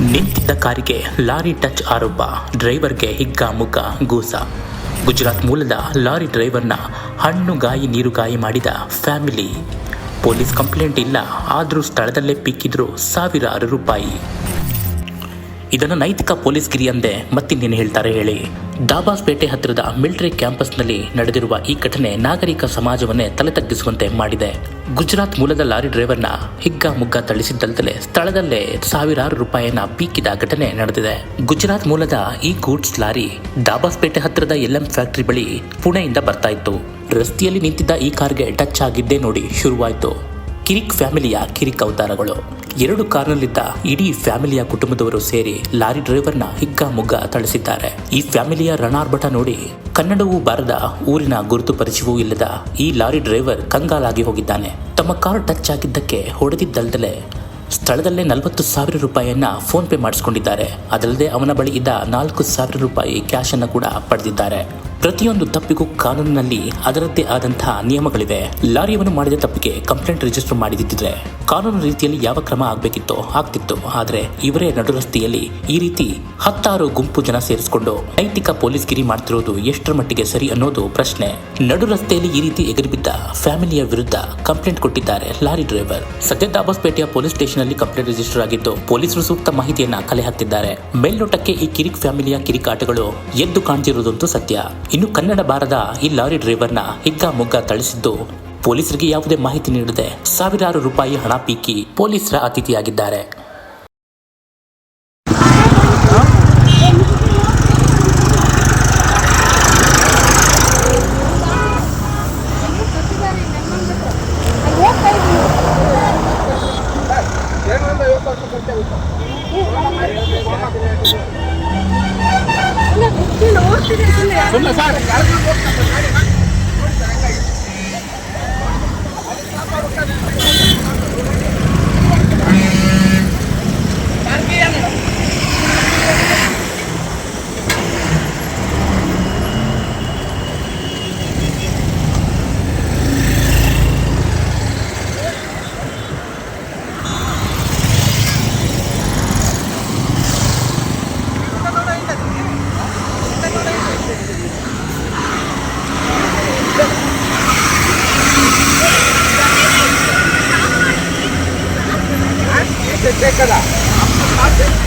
ನಿಂತಿದ್ದ ಕಾರಿಗೆ lorry touch ಆರೋಪ. ಡ್ರೈವರ್ಗೆ ಹಿಗ್ಗ ಮುಗ್ಗ ಗೂಸ. ಗುಜರಾತ್ ಮೂಲದ ಲಾರಿ ಡ್ರೈವರ್ನ ಹಣ್ಣು ಗಾಯಿ ನೀರು ಗಾಯಿ ಮಾಡಿದ ಫ್ಯಾಮಿಲಿ. ಪೊಲೀಸ್ ಕಂಪ್ಲೇಂಟ್ ಇಲ್ಲ, ಆದರೂ ಸ್ಥಳದಲ್ಲೇ ಪಿಕ್ಕಿದ್ರು ಸಾವಿರಾರು ರೂಪಾಯಿ. ಇದನ್ನು ನೈತಿಕ ಪೊಲೀಸ್ ಗಿರಿ ಅಂದೆ ಮತ್ತಿನ್ನೇನು ಹೇಳ್ತಾರೆ ಹೇಳಿ. ದಾಬಾಸ್ಪೇಟೆ ಹತ್ತಿರದ ಮಿಲಿಟರಿ ಕ್ಯಾಂಪಸ್ನಲ್ಲಿ ನಡೆದಿರುವ ಈ ಘಟನೆ ನಾಗರಿಕ ಸಮಾಜವನ್ನೇ ತಲೆ ತಗ್ಗಿಸುವಂತೆ ಮಾಡಿದೆ. ಗುಜರಾತ್ ಮೂಲದ ಲಾರಿ ಡ್ರೈವರ್ನ ಹಿಗ್ಗ ಮುಗ್ಗ ಥಳಿಸಿದ್ದಲ್ಲದೆ ಸ್ಥಳದಲ್ಲೇ ಸಾವಿರಾರು ರೂಪಾಯಿಯನ್ನ ಪೀಕಿದ ಘಟನೆ ನಡೆದಿದೆ. ಗುಜರಾತ್ ಮೂಲದ ಈ ಗೂಡ್ಸ್ ಲಾರಿ ದಾಬಾಸ್ಪೇಟೆ ಹತ್ತಿರದ ಎಲ್ಎಂ ಫ್ಯಾಕ್ಟರಿ ಬಳಿ ಪುಣೆಯಿಂದ ಬರ್ತಾ ಇತ್ತು. ರಸ್ತೆಯಲ್ಲಿ ನಿಂತಿದ್ದ ಈ ಕಾರ್ಗೆ ಟಚ್ ಆಗಿದ್ದೇ ನೋಡಿ ಶುರುವಾಯಿತು. ಕಿರಿಕ್ ಫ್ಯಾಮಿಲಿಯ ಕಿರಿಕ್ ಅವತಾರಗಳು. ಎರಡು ಕಾರ್ನಲ್ಲಿದ್ದ ಇಡೀ ಫ್ಯಾಮಿಲಿಯ ಕುಟುಂಬದವರು ಸೇರಿ ಲಾರಿ ಡ್ರೈವರ್ನ ಹಿಗ್ಗಾಮುಗ್ಗ ಥಳಿಸಿದ್ದಾರೆ. ಈ ಫ್ಯಾಮಿಲಿಯ ರಣಾರ್ಭಟ ನೋಡಿ ಕನ್ನಡವೂ ಬಾರದ ಊರಿನ ಗುರುತು ಪರಿಚಯವೂ ಇಲ್ಲದ ಈ ಲಾರಿ ಡ್ರೈವರ್ ಕಂಗಾಲಾಗಿ ಹೋಗಿದ್ದಾನೆ. ತಮ್ಮ ಕಾರ್ ಟಚ್ ಆಗಿದ್ದಕ್ಕೆ ಹೊಡೆದಿದ್ದಲ್ದಲೆ ಸ್ಥಳದಲ್ಲೇ ನಲವತ್ತು ಸಾವಿರ ರೂಪಾಯಿಯನ್ನ ಫೋನ್ ಪೇ ಮಾಡಿಸಿಕೊಂಡಿದ್ದಾರೆ. ಅದಲ್ಲದೆ ಅವನ ಬಳಿ ಇದ್ದ ನಾಲ್ಕು ಸಾವಿರ ರೂಪಾಯಿ ಕ್ಯಾಶ್ ಅನ್ನು ಕೂಡ ಪಡೆದಿದ್ದಾರೆ. ಪ್ರತಿಯೊಂದು ತಪ್ಪಿಗೂ ಕಾನೂನಿನಲ್ಲಿ ಅದರದ್ದೇ ಆದಂತಹ ನಿಯಮಗಳಿವೆ. ಲಾರಿಯವನ್ನು ಮಾಡಿದ ತಪ್ಪಿಗೆ ಕಂಪ್ಲೇಂಟ್ ರಿಜಿಸ್ಟರ್ ಮಾಡಿದ್ದಿದ್ರೆ ಕಾನೂನು ರೀತಿಯಲ್ಲಿ ಯಾವ ಕ್ರಮ ಆಗಬೇಕಿತ್ತು ಆಗ್ತಿತ್ತು. ಆದರೆ ಇವರೇ ನಡು ರಸ್ತೆಯಲ್ಲಿ ಈ ರೀತಿ ಹತ್ತಾರು ಗುಂಪು ಜನ ಸೇರಿಸಿಕೊಂಡು ನೈತಿಕ ಪೊಲೀಸ್ ಗಿರಿ ಮಾಡ್ತಿರೋದು ಎಷ್ಟರ ಮಟ್ಟಿಗೆ ಸರಿ ಅನ್ನೋದು ಪ್ರಶ್ನೆ. ನಡು ರಸ್ತೆಯಲ್ಲಿ ಈ ರೀತಿ ಎಗರಿಬಿದ್ದ ಫ್ಯಾಮಿಲಿಯ ವಿರುದ್ಧ ಕಂಪ್ಲೇಂಟ್ ಕೊಟ್ಟಿದ್ದಾರೆ ಲಾರಿ ಡ್ರೈವರ್. ಸದ್ಯ ದಾಬಾಸ್ಪೇಟೆಯ ಪೊಲೀಸ್ ಸ್ಟೇಷನ್ ಅಲ್ಲಿ ಕಂಪ್ಲೇಂಟ್ ರಿಜಿಸ್ಟರ್ ಆಗಿದ್ದು ಪೊಲೀಸರು ಸೂಕ್ತ ಮಾಹಿತಿಯನ್ನ ಕಲೆ ಹಾಕ್ತಿದ್ದಾರೆ ಮೇಲ್ನೋಟಕ್ಕೆ ಈ ಕಿರಿಕ್ ಫ್ಯಾಮಿಲಿಯ ಕಿರಿಕಾಟಗಳು ಎದ್ದು ಕಾಣ್ತಿರುವುದಂತೂ ಸತ್ಯ. ಇನ್ನು ಕನ್ನಡ ಬಾರದ ಈ ಲಾರಿ ಡ್ರೈವರ್ನ ಹಿಗ್ಗ ಮುಗ್ಗ ಥಳಿಸಿದ್ದು ಪೊಲೀಸರಿಗೆ ಯಾವುದೇ ಮಾಹಿತಿ ನೀಡದೆ ಸಾವಿರಾರು ರೂಪಾಯಿ ಹಣ ಪೀಕಿ ಪೊಲೀಸರ ಅತಿಥಿಯಾಗಿದ್ದಾರೆ. ಸುಮ್ಮನೆ ಸರ್ తెచ్చే కదా.